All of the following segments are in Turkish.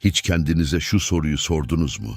Hiç kendinize şu soruyu sordunuz mu?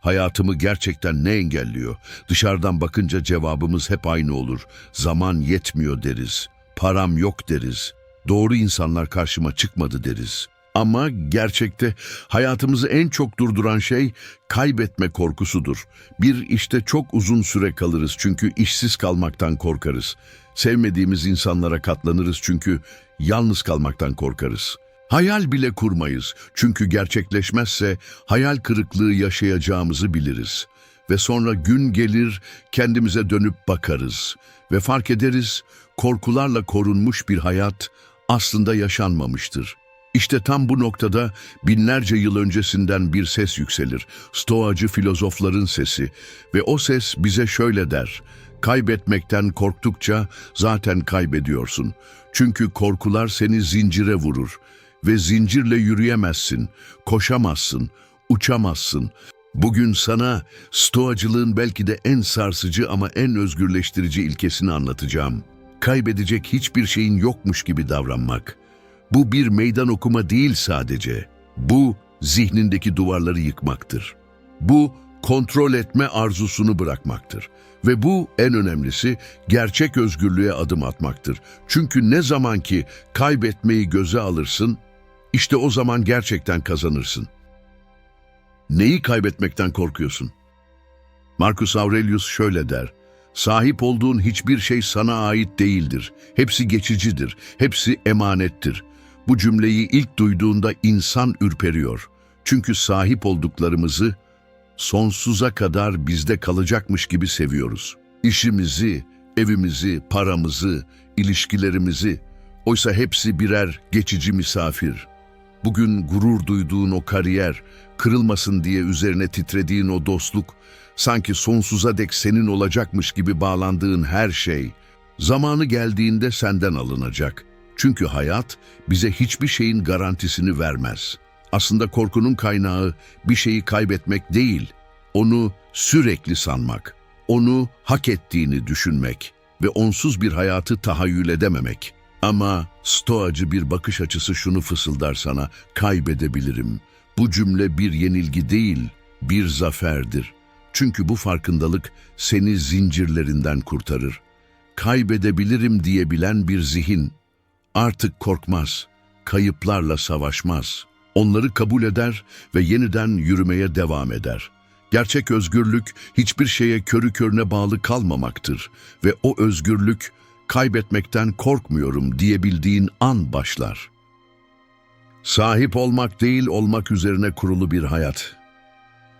Hayatımı gerçekten ne engelliyor? Dışarıdan bakınca cevabımız hep aynı olur. Zaman yetmiyor deriz. Param yok deriz. Doğru insanlar karşıma çıkmadı deriz. Ama gerçekte hayatımızı en çok durduran şey kaybetme korkusudur. Bir işte çok uzun süre kalırız çünkü işsiz kalmaktan korkarız. Sevmediğimiz insanlara katlanırız çünkü yalnız kalmaktan korkarız. Hayal bile kurmayız çünkü gerçekleşmezse hayal kırıklığı yaşayacağımızı biliriz. Ve sonra gün gelir kendimize dönüp bakarız ve fark ederiz korkularla korunmuş bir hayat aslında yaşanmamıştır. İşte tam bu noktada binlerce yıl öncesinden bir ses yükselir. Stoacı filozofların sesi ve o ses bize şöyle der. Kaybetmekten korktukça zaten kaybediyorsun. Çünkü korkular seni zincire vurur ve zincirle yürüyemezsin, koşamazsın, uçamazsın. Bugün sana stoacılığın belki de en sarsıcı ama en özgürleştirici ilkesini anlatacağım. Kaybedecek hiçbir şeyin yokmuş gibi davranmak. Bu bir meydan okuma değil sadece. Bu zihnindeki duvarları yıkmaktır. Bu kontrol etme arzusunu bırakmaktır. Ve bu en önemlisi gerçek özgürlüğe adım atmaktır. Çünkü ne zaman ki kaybetmeyi göze alırsın, işte o zaman gerçekten kazanırsın. Neyi kaybetmekten korkuyorsun? Marcus Aurelius şöyle der. Sahip olduğun hiçbir şey sana ait değildir. Hepsi geçicidir. Hepsi emanettir. Bu cümleyi ilk duyduğunda insan ürperiyor. Çünkü sahip olduklarımızı sonsuza kadar bizde kalacakmış gibi seviyoruz. İşimizi, evimizi, paramızı, ilişkilerimizi, oysa hepsi birer geçici misafir. Bugün gurur duyduğun o kariyer, kırılmasın diye üzerine titrediğin o dostluk, sanki sonsuza dek senin olacakmış gibi bağlandığın her şey, zamanı geldiğinde senden alınacak. Çünkü hayat bize hiçbir şeyin garantisini vermez. Aslında korkunun kaynağı bir şeyi kaybetmek değil, onu sürekli sanmak, onu hak ettiğini düşünmek ve onsuz bir hayatı tahayyül edememek. Ama stoacı bir bakış açısı şunu fısıldar sana, kaybedebilirim. Bu cümle bir yenilgi değil, bir zaferdir. Çünkü bu farkındalık seni zincirlerinden kurtarır. Kaybedebilirim diyebilen bir zihin artık korkmaz, kayıplarla savaşmaz. Onları kabul eder ve yeniden yürümeye devam eder. Gerçek özgürlük hiçbir şeye körü körüne bağlı kalmamaktır ve o özgürlük kaybetmekten korkmuyorum diyebildiğin an başlar. Sahip olmak değil olmak üzerine kurulu bir hayat.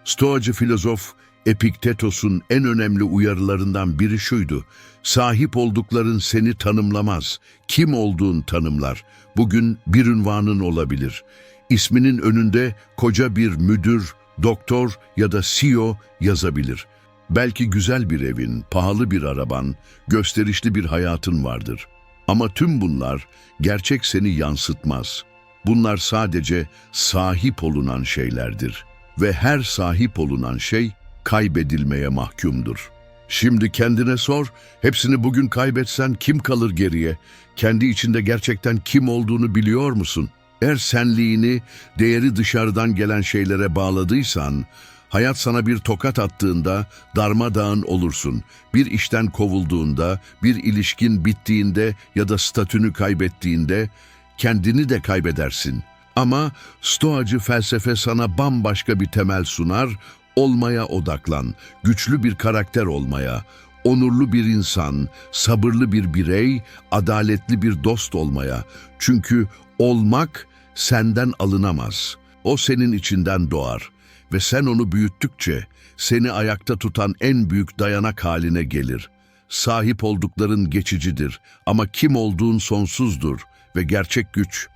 Stoacı filozof Epiktetos'un en önemli uyarılarından biri şuydu. Sahip oldukların seni tanımlamaz. Kim olduğun tanımlar. Bugün bir ünvanın olabilir. İsminin önünde koca bir müdür, doktor ya da CEO yazabilir. Belki güzel bir evin, pahalı bir araban, gösterişli bir hayatın vardır. Ama tüm bunlar gerçek seni yansıtmaz. Bunlar sadece sahip olunan şeylerdir. Ve her sahip olunan şey kaybedilmeye mahkumdur. Şimdi kendine sor, hepsini bugün kaybetsen kim kalır geriye? Kendi içinde gerçekten kim olduğunu biliyor musun? Eğer senliğini, değeri dışarıdan gelen şeylere bağladıysan, hayat sana bir tokat attığında darmadağın olursun. Bir işten kovulduğunda, bir ilişkin bittiğinde ya da statünü kaybettiğinde kendini de kaybedersin. Ama stoacı felsefe sana bambaşka bir temel sunar, olmaya odaklan, güçlü bir karakter olmaya, onurlu bir insan, sabırlı bir birey, adaletli bir dost olmaya. Çünkü olmak senden alınamaz. O senin içinden doğar ve sen onu büyüttükçe seni ayakta tutan en büyük dayanak haline gelir. Sahip oldukların geçicidir ama kim olduğun sonsuzdur ve gerçek güç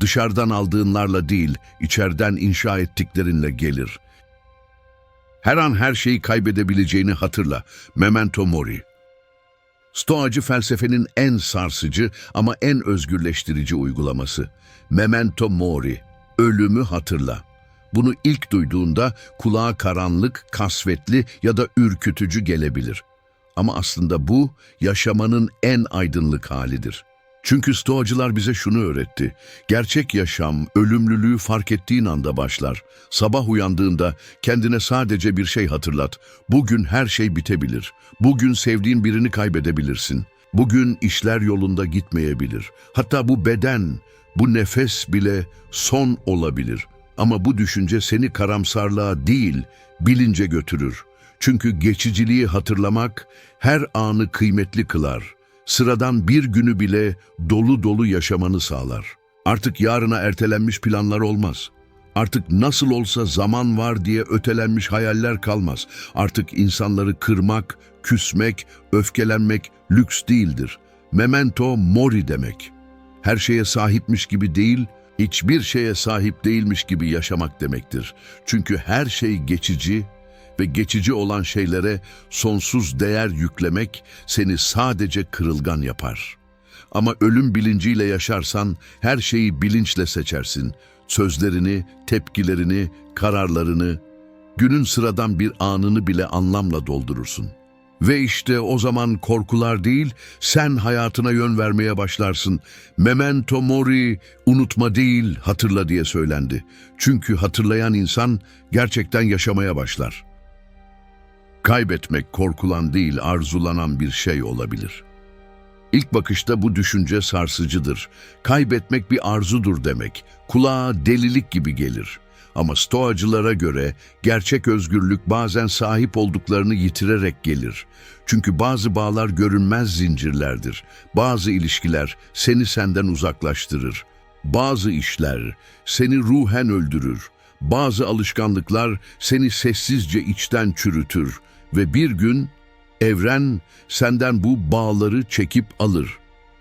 dışarıdan aldığınlarla değil, içeriden inşa ettiklerinle gelir.'' Her an her şeyi kaybedebileceğini hatırla. Memento Mori. Stoacı felsefenin en sarsıcı ama en özgürleştirici uygulaması. Memento Mori. Ölümü hatırla. Bunu ilk duyduğunda kulağa karanlık, kasvetli ya da ürkütücü gelebilir. Ama aslında bu yaşamanın en aydınlık halidir. Çünkü stoacılar bize şunu öğretti. Gerçek yaşam, ölümlülüğü fark ettiğin anda başlar. Sabah uyandığında kendine sadece bir şey hatırlat. Bugün her şey bitebilir. Bugün sevdiğin birini kaybedebilirsin. Bugün işler yolunda gitmeyebilir. Hatta bu beden, bu nefes bile son olabilir. Ama bu düşünce seni karamsarlığa değil, bilince götürür. Çünkü geçiciliği hatırlamak her anı kıymetli kılar. Sıradan bir günü bile dolu dolu yaşamanı sağlar. Artık yarına ertelenmiş planlar olmaz. Artık nasıl olsa zaman var diye ötelenmiş hayaller kalmaz. Artık insanları kırmak, küsmek, öfkelenmek lüks değildir. Memento mori demek. Her şeye sahipmiş gibi değil, hiçbir şeye sahip değilmiş gibi yaşamak demektir. Çünkü her şey geçici ve geçici olan şeylere sonsuz değer yüklemek seni sadece kırılgan yapar. Ama ölüm bilinciyle yaşarsan her şeyi bilinçle seçersin. Sözlerini, tepkilerini, kararlarını, günün sıradan bir anını bile anlamla doldurursun. Ve işte o zaman korkular değil, sen hayatına yön vermeye başlarsın. Memento mori, unutma değil, hatırla diye söylendi. Çünkü hatırlayan insan gerçekten yaşamaya başlar. Kaybetmek korkulan değil, arzulanan bir şey olabilir. İlk bakışta bu düşünce sarsıcıdır. Kaybetmek bir arzudur demek. Kulağa delilik gibi gelir. Ama stoacılara göre gerçek özgürlük bazen sahip olduklarını yitirerek gelir. Çünkü bazı bağlar görünmez zincirlerdir. Bazı ilişkiler seni senden uzaklaştırır. Bazı işler seni ruhen öldürür. Bazı alışkanlıklar seni sessizce içten çürütür ve bir gün evren senden bu bağları çekip alır.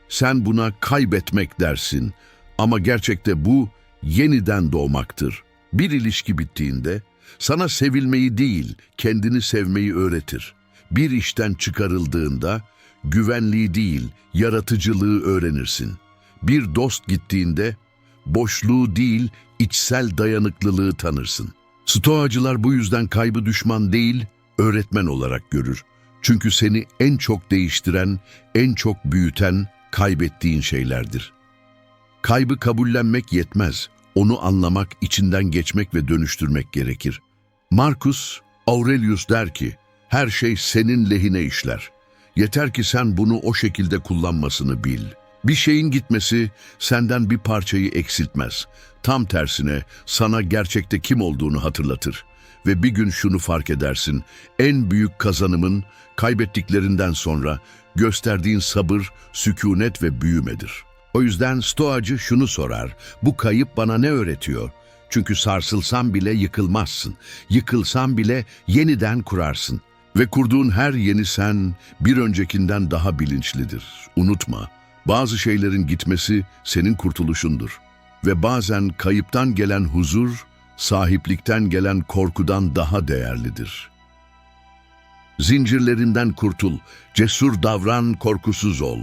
Sen buna kaybetmek dersin ama gerçekte bu yeniden doğmaktır. Bir ilişki bittiğinde sana sevilmeyi değil, kendini sevmeyi öğretir. Bir işten çıkarıldığında güvenliği değil, yaratıcılığı öğrenirsin. Bir dost gittiğinde boşluğu değil, içsel dayanıklılığı tanırsın. Stoacılar bu yüzden kaybı düşman değil, öğretmen olarak görür. Çünkü seni en çok değiştiren, en çok büyüten kaybettiğin şeylerdir. Kaybı kabullenmek yetmez. Onu anlamak, içinden geçmek ve dönüştürmek gerekir. Marcus Aurelius der ki, her şey senin lehine işler. Yeter ki sen bunu o şekilde kullanmasını bil. Bir şeyin gitmesi senden bir parçayı eksiltmez. Tam tersine sana gerçekte kim olduğunu hatırlatır. Ve bir gün şunu fark edersin, en büyük kazanımın kaybettiklerinden sonra gösterdiğin sabır, sükunet ve büyümedir. O yüzden stoacı şunu sorar, bu kayıp bana ne öğretiyor? Çünkü sarsılsan bile yıkılmazsın, yıkılsan bile yeniden kurarsın. Ve kurduğun her yeni sen bir öncekinden daha bilinçlidir. Unutma, bazı şeylerin gitmesi senin kurtuluşundur. Ve bazen kayıptan gelen huzur, sahiplikten gelen korkudan daha değerlidir. Zincirlerinden kurtul, cesur davran, korkusuz ol.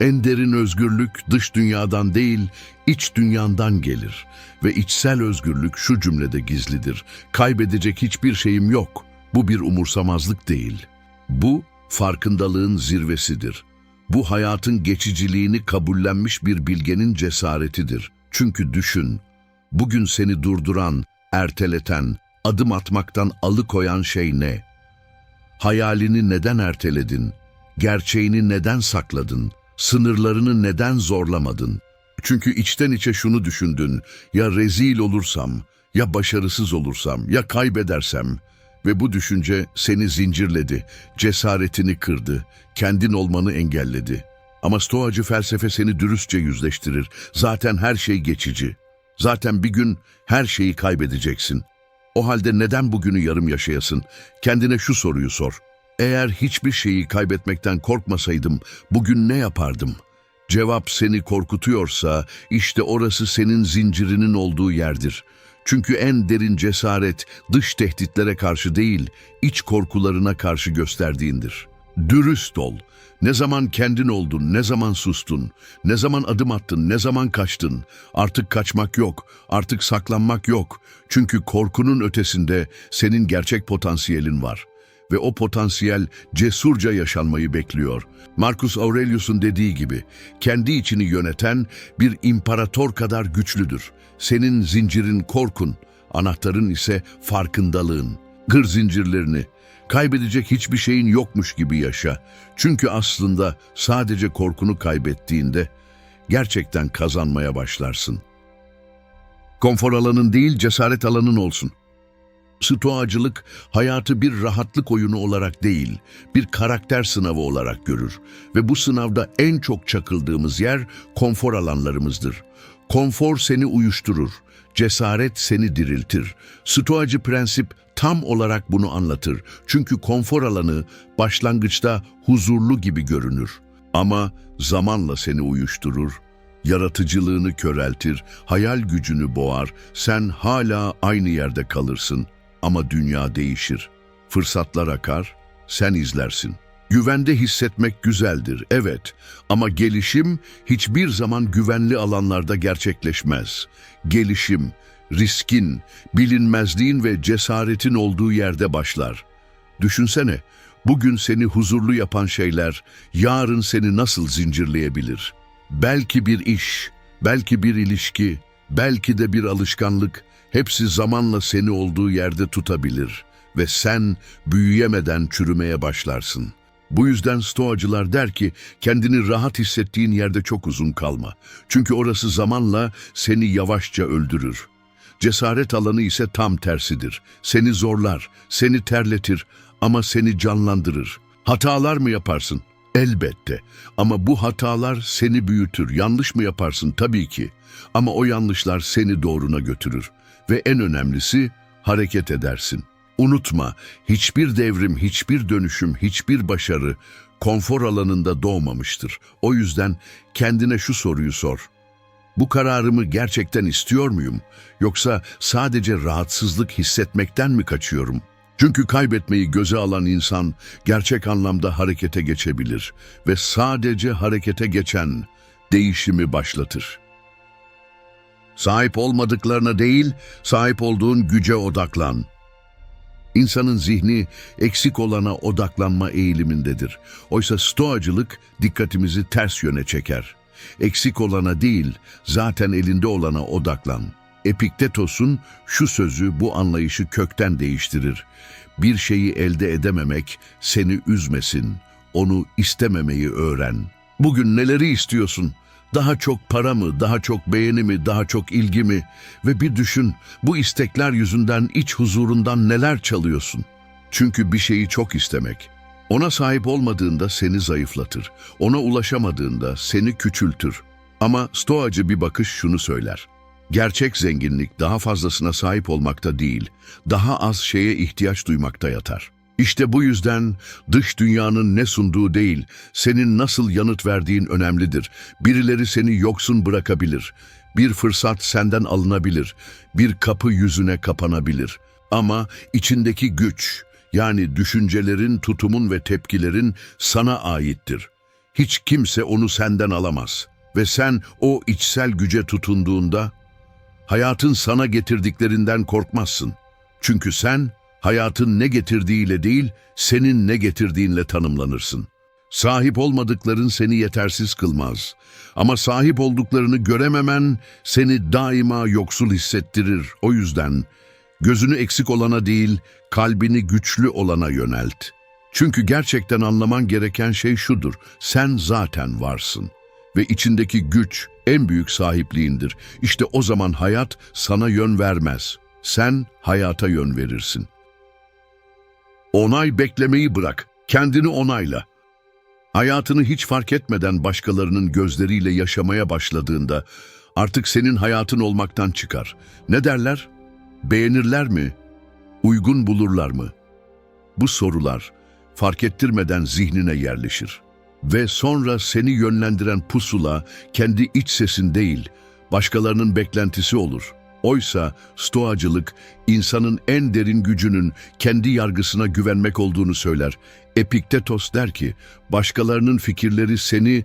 En derin özgürlük dış dünyadan değil, iç dünyandan gelir. Ve içsel özgürlük şu cümlede gizlidir. Kaybedecek hiçbir şeyim yok. Bu bir umursamazlık değil. Bu, farkındalığın zirvesidir. Bu hayatın geçiciliğini kabullenmiş bir bilgenin cesaretidir. Çünkü düşün, bugün seni durduran, erteleten, adım atmaktan alıkoyan şey ne? Hayalini neden erteledin? Gerçeğini neden sakladın? Sınırlarını neden zorlamadın? Çünkü içten içe şunu düşündün, ya rezil olursam, ya başarısız olursam, ya kaybedersem ve bu düşünce seni zincirledi, cesaretini kırdı, kendin olmanı engelledi. Ama stoacı felsefe seni dürüstçe yüzleştirir. Zaten her şey geçici. Zaten bir gün her şeyi kaybedeceksin. O halde neden bugünü yarım yaşayasın? Kendine şu soruyu sor. Eğer hiçbir şeyi kaybetmekten korkmasaydım bugün ne yapardım? Cevap seni korkutuyorsa işte orası senin zincirinin olduğu yerdir. Çünkü en derin cesaret dış tehditlere karşı değil, iç korkularına karşı gösterdiğindir. Dürüst ol. Ne zaman kendin oldun, ne zaman sustun, ne zaman adım attın, ne zaman kaçtın. Artık kaçmak yok, artık saklanmak yok. Çünkü korkunun ötesinde senin gerçek potansiyelin var. Ve o potansiyel cesurca yaşanmayı bekliyor. Marcus Aurelius'un dediği gibi, kendi içini yöneten bir imparator kadar güçlüdür. Senin zincirin korkun, anahtarın ise farkındalığın. Gır zincirlerini, kaybedecek hiçbir şeyin yokmuş gibi yaşa. Çünkü aslında sadece korkunu kaybettiğinde gerçekten kazanmaya başlarsın. Konfor alanın değil, cesaret alanın olsun. Stoacılık hayatı bir rahatlık oyunu olarak değil, bir karakter sınavı olarak görür ve bu sınavda en çok çakıldığımız yer konfor alanlarımızdır. Konfor seni uyuşturur, cesaret seni diriltir. Stoacı prensip tam olarak bunu anlatır. Çünkü konfor alanı başlangıçta huzurlu gibi görünür ama zamanla seni uyuşturur, yaratıcılığını köreltir, hayal gücünü boğar, sen hala aynı yerde kalırsın ama dünya değişir. Fırsatlar akar, sen izlersin. Güvende hissetmek güzeldir, evet. Ama gelişim hiçbir zaman güvenli alanlarda gerçekleşmez. Gelişim, riskin, bilinmezliğin ve cesaretin olduğu yerde başlar. Düşünsene, bugün seni huzurlu yapan şeyler, yarın seni nasıl zincirleyebilir? Belki bir iş, belki bir ilişki, belki de bir alışkanlık, hepsi zamanla seni olduğu yerde tutabilir ve sen büyüyemeden çürümeye başlarsın. Bu yüzden stoacılar der ki kendini rahat hissettiğin yerde çok uzun kalma. Çünkü orası zamanla seni yavaşça öldürür. Cesaret alanı ise tam tersidir. Seni zorlar, seni terletir ama seni canlandırır. Hatalar mı yaparsın? Elbette. Ama bu hatalar seni büyütür. Yanlış mı yaparsın? Tabii ki. Ama o yanlışlar seni doğruna götürür. Ve en önemlisi hareket edersin. Unutma, hiçbir devrim, hiçbir dönüşüm, hiçbir başarı konfor alanında doğmamıştır. O yüzden kendine şu soruyu sor. Bu kararımı gerçekten istiyor muyum? Yoksa sadece rahatsızlık hissetmekten mi kaçıyorum? Çünkü kaybetmeyi göze alan insan gerçek anlamda harekete geçebilir ve sadece harekete geçen değişimi başlatır. Sahip olmadıklarına değil, sahip olduğun güce odaklan. İnsanın zihni eksik olana odaklanma eğilimindedir. Oysa stoacılık dikkatimizi ters yöne çeker. Eksik olana değil, zaten elinde olana odaklan. Epiktetos'un şu sözü bu anlayışı kökten değiştirir. Bir şeyi elde edememek seni üzmesin, onu istememeyi öğren. Bugün neleri istiyorsun? Daha çok para mı, daha çok beğeni mi, daha çok ilgi mi? Ve bir düşün, bu istekler yüzünden iç huzurundan neler çalıyorsun? Çünkü bir şeyi çok istemek, ona sahip olmadığında seni zayıflatır, ona ulaşamadığında seni küçültür. Ama stoacı bir bakış şunu söyler. Gerçek zenginlik daha fazlasına sahip olmakta değil, daha az şeye ihtiyaç duymakta yatar. İşte bu yüzden dış dünyanın ne sunduğu değil, senin nasıl yanıt verdiğin önemlidir. Birileri seni yoksun bırakabilir. Bir fırsat senden alınabilir. Bir kapı yüzüne kapanabilir. Ama içindeki güç, yani düşüncelerin, tutumun ve tepkilerin sana aittir. Hiç kimse onu senden alamaz. Ve sen o içsel güce tutunduğunda, hayatın sana getirdiklerinden korkmazsın. Çünkü sen, hayatın ne getirdiğiyle değil, senin ne getirdiğinle tanımlanırsın. Sahip olmadıkların seni yetersiz kılmaz. Ama sahip olduklarını görememen seni daima yoksul hissettirir. O yüzden gözünü eksik olana değil, kalbini güçlü olana yönelt. Çünkü gerçekten anlaman gereken şey şudur, sen zaten varsın. Ve içindeki güç en büyük sahipliğindir. İşte o zaman hayat sana yön vermez. Sen hayata yön verirsin. Onay beklemeyi bırak, kendini onayla. Hayatını hiç fark etmeden başkalarının gözleriyle yaşamaya başladığında artık senin hayatın olmaktan çıkar. Ne derler? Beğenirler mi? Uygun bulurlar mı? Bu sorular fark ettirmeden zihnine yerleşir. Ve sonra seni yönlendiren pusula kendi iç sesin değil, başkalarının beklentisi olur. Oysa stoacılık insanın en derin gücünün kendi yargısına güvenmek olduğunu söyler. Epiktetos der ki, başkalarının fikirleri seni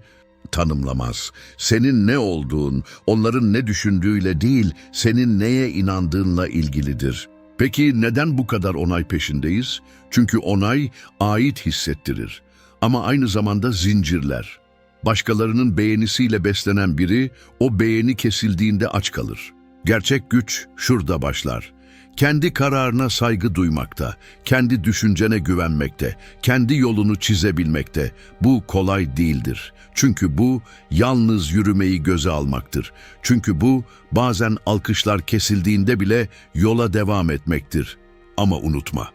tanımlamaz. Senin ne olduğun, onların ne düşündüğüyle değil, senin neye inandığınla ilgilidir. Peki neden bu kadar onay peşindeyiz? Çünkü onay ait hissettirir. Ama aynı zamanda zincirler. Başkalarının beğenisiyle beslenen biri o beğeni kesildiğinde aç kalır. Gerçek güç şurada başlar. Kendi kararına saygı duymakta, kendi düşüncene güvenmekte, kendi yolunu çizebilmekte. Bu kolay değildir. Çünkü bu yalnız yürümeyi göze almaktır. Çünkü bu bazen alkışlar kesildiğinde bile yola devam etmektir. Ama unutma,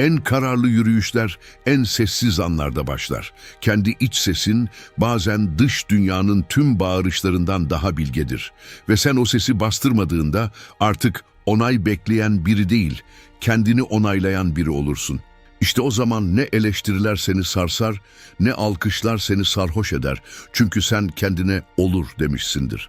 en kararlı yürüyüşler en sessiz anlarda başlar. Kendi iç sesin bazen dış dünyanın tüm bağırışlarından daha bilgedir. Ve sen o sesi bastırmadığında artık onay bekleyen biri değil, kendini onaylayan biri olursun. İşte o zaman ne eleştiriler seni sarsar, ne alkışlar seni sarhoş eder. Çünkü sen kendine olur demişsindir.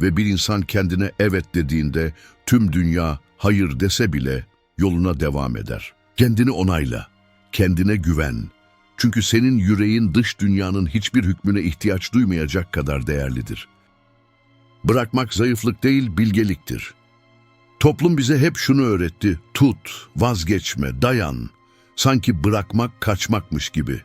Ve bir insan kendine evet dediğinde tüm dünya hayır dese bile yoluna devam eder. Kendini onayla, kendine güven. Çünkü senin yüreğin dış dünyanın hiçbir hükmüne ihtiyaç duymayacak kadar değerlidir. Bırakmak zayıflık değil, bilgeliktir. Toplum bize hep şunu öğretti, tut, vazgeçme, dayan. Sanki bırakmak kaçmakmış gibi.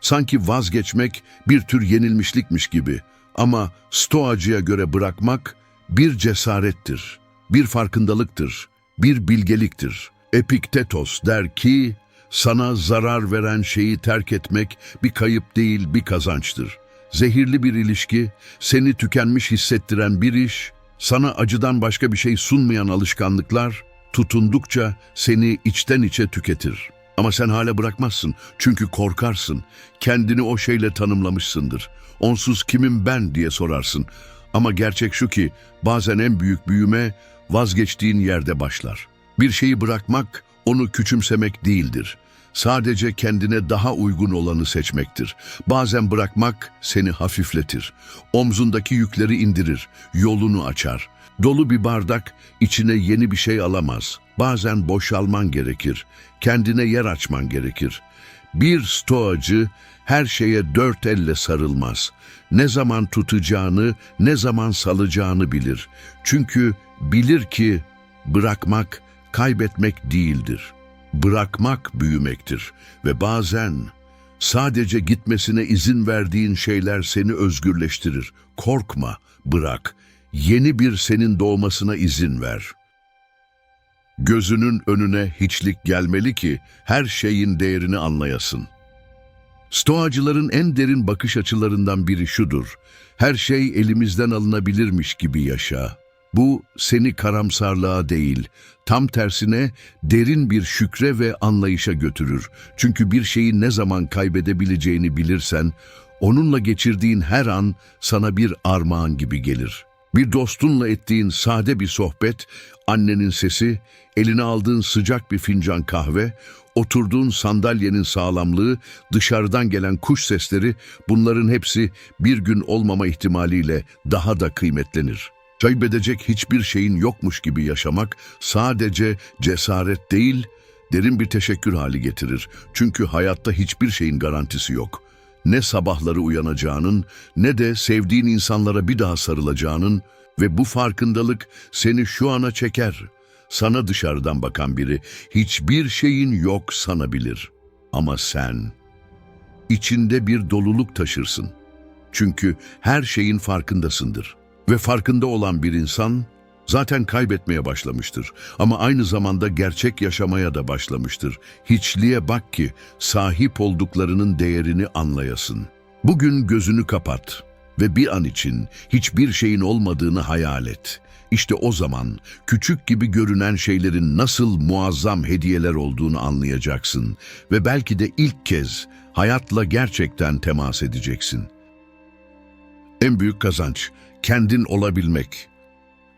Sanki vazgeçmek bir tür yenilmişlikmiş gibi. Ama Stoacıya göre bırakmak bir cesarettir, bir farkındalıktır, bir bilgeliktir. Epiktetos der ki, sana zarar veren şeyi terk etmek bir kayıp değil bir kazançtır. Zehirli bir ilişki, seni tükenmiş hissettiren bir iş, sana acıdan başka bir şey sunmayan alışkanlıklar, tutundukça seni içten içe tüketir. Ama sen hala bırakmazsın çünkü korkarsın. Kendini o şeyle tanımlamışsındır. Onsuz kimim ben diye sorarsın. Ama gerçek şu ki bazen en büyük büyüme vazgeçtiğin yerde başlar. Bir şeyi bırakmak onu küçümsemek değildir. Sadece kendine daha uygun olanı seçmektir. Bazen bırakmak seni hafifletir. Omzundaki yükleri indirir, yolunu açar. Dolu bir bardak içine yeni bir şey alamaz. Bazen boşalman gerekir. Kendine yer açman gerekir. Bir stoacı her şeye dört elle sarılmaz. Ne zaman tutacağını, ne zaman salacağını bilir. Çünkü bilir ki bırakmak kaybetmek değildir. Bırakmak büyümektir ve bazen sadece gitmesine izin verdiğin şeyler seni özgürleştirir. Korkma, bırak. Yeni bir senin doğmasına izin ver. Gözünün önüne hiçlik gelmeli ki her şeyin değerini anlayasın. Stoacıların en derin bakış açılarından biri şudur. Her şey elimizden alınabilirmiş gibi yaşa. Bu seni karamsarlığa değil, tam tersine derin bir şükre ve anlayışa götürür. Çünkü bir şeyi ne zaman kaybedebileceğini bilirsen, onunla geçirdiğin her an sana bir armağan gibi gelir. Bir dostunla ettiğin sade bir sohbet, annenin sesi, eline aldığın sıcak bir fincan kahve, oturduğun sandalyenin sağlamlığı, dışarıdan gelen kuş sesleri, bunların hepsi bir gün olmama ihtimaliyle daha da kıymetlenir. Kaybedecek hiçbir şeyin yokmuş gibi yaşamak sadece cesaret değil, derin bir teşekkür hali getirir. Çünkü hayatta hiçbir şeyin garantisi yok. Ne sabahları uyanacağının, ne de sevdiğin insanlara bir daha sarılacağının ve bu farkındalık seni şu ana çeker. Sana dışarıdan bakan biri hiçbir şeyin yok sanabilir. Ama sen içinde bir doluluk taşırsın. Çünkü her şeyin farkındasındır. Ve farkında olan bir insan zaten kaybetmeye başlamıştır. Ama aynı zamanda gerçek yaşamaya da başlamıştır. Hiçliğe bak ki sahip olduklarının değerini anlayasın. Bugün gözünü kapat ve bir an için hiçbir şeyin olmadığını hayal et. İşte o zaman küçük gibi görünen şeylerin nasıl muazzam hediyeler olduğunu anlayacaksın ve belki de ilk kez hayatla gerçekten temas edeceksin. En büyük kazanç kendin olabilmek.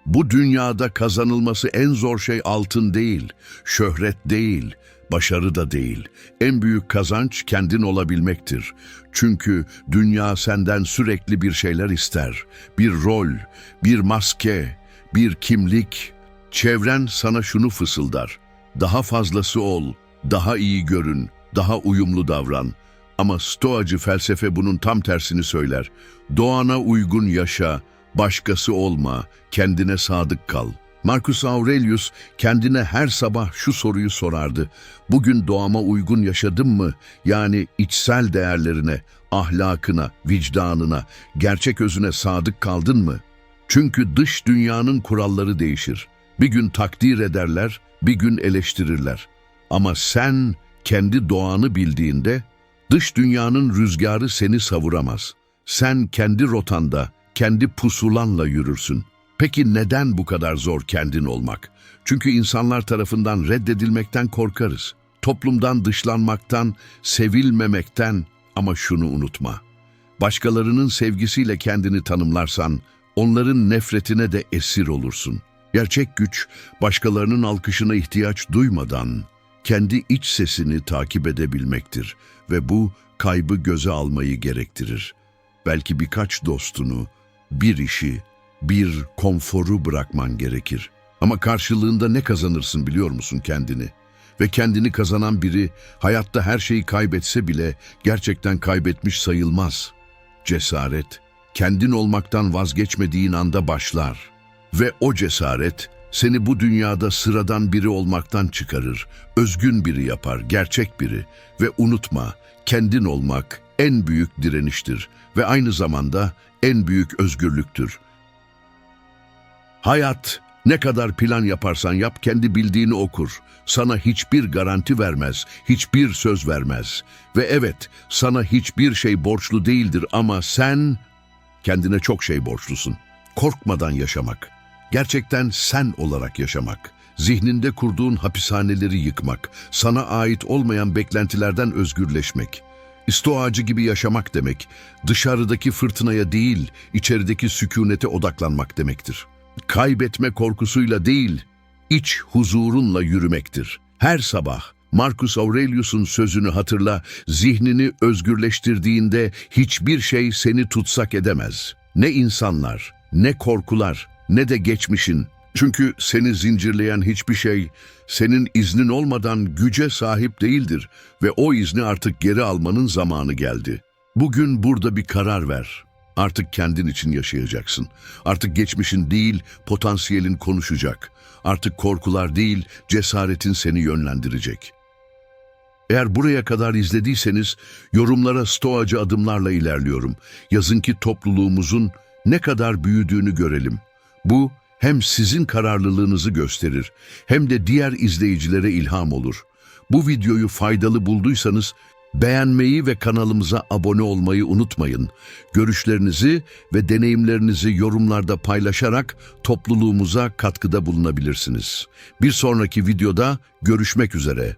Bu dünyada kazanılması en zor şey altın değil, şöhret değil, başarı da değil. En büyük kazanç kendin olabilmektir. Çünkü dünya senden sürekli bir şeyler ister. Bir rol, bir maske, bir kimlik. Çevren sana şunu fısıldar. Daha fazlası ol, daha iyi görün, daha uyumlu davran. Ama stoacı felsefe bunun tam tersini söyler. Doğana uygun yaşa, başkası olma, kendine sadık kal. Marcus Aurelius kendine her sabah şu soruyu sorardı. Bugün doğama uygun yaşadım mı? Yani içsel değerlerine, ahlakına, vicdanına, gerçek özüne sadık kaldın mı? Çünkü dış dünyanın kuralları değişir. Bir gün takdir ederler, bir gün eleştirirler. Ama sen kendi doğanı bildiğinde dış dünyanın rüzgarı seni savuramaz. Sen kendi rotanda, kendi pusulanla yürürsün. Peki neden bu kadar zor kendin olmak? Çünkü insanlar tarafından reddedilmekten korkarız. Toplumdan dışlanmaktan, sevilmemekten ama şunu unutma. Başkalarının sevgisiyle kendini tanımlarsan, onların nefretine de esir olursun. Gerçek güç, başkalarının alkışına ihtiyaç duymadan, kendi iç sesini takip edebilmektir ve bu kaybı göze almayı gerektirir. Belki birkaç dostunu, bir işi, bir konforu bırakman gerekir. Ama karşılığında ne kazanırsın biliyor musun kendini? Ve kendini kazanan biri hayatta her şeyi kaybetse bile gerçekten kaybetmiş sayılmaz. Cesaret, kendin olmaktan vazgeçmediğin anda başlar. Ve o cesaret seni bu dünyada sıradan biri olmaktan çıkarır, özgün biri yapar, gerçek biri. Ve unutma, kendin olmak en büyük direniştir ve aynı zamanda en büyük özgürlüktür. Hayat ne kadar plan yaparsan yap kendi bildiğini okur. Sana hiçbir garanti vermez, hiçbir söz vermez. Ve evet, sana hiçbir şey borçlu değildir ama sen kendine çok şey borçlusun. Korkmadan yaşamak, gerçekten sen olarak yaşamak, zihninde kurduğun hapishaneleri yıkmak, sana ait olmayan beklentilerden özgürleşmek. İstoğacı gibi yaşamak demek, dışarıdaki fırtınaya değil, içerideki sükunete odaklanmak demektir. Kaybetme korkusuyla değil, iç huzurunla yürümektir. Her sabah Marcus Aurelius'un sözünü hatırla, zihnini özgürleştirdiğinde hiçbir şey seni tutsak edemez. Ne insanlar, ne korkular, ne de geçmişin. Çünkü seni zincirleyen hiçbir şey senin iznin olmadan güce sahip değildir ve o izni artık geri almanın zamanı geldi. Bugün burada bir karar ver. Artık kendin için yaşayacaksın. Artık geçmişin değil, potansiyelin konuşacak. Artık korkular değil, cesaretin seni yönlendirecek. Eğer buraya kadar izlediyseniz yorumlara stoacı adımlarla ilerliyorum. Yazın ki topluluğumuzun ne kadar büyüdüğünü görelim. Bu hem sizin kararlılığınızı gösterir hem de diğer izleyicilere ilham olur. Bu videoyu faydalı bulduysanız beğenmeyi ve kanalımıza abone olmayı unutmayın. Görüşlerinizi ve deneyimlerinizi yorumlarda paylaşarak topluluğumuza katkıda bulunabilirsiniz. Bir sonraki videoda görüşmek üzere.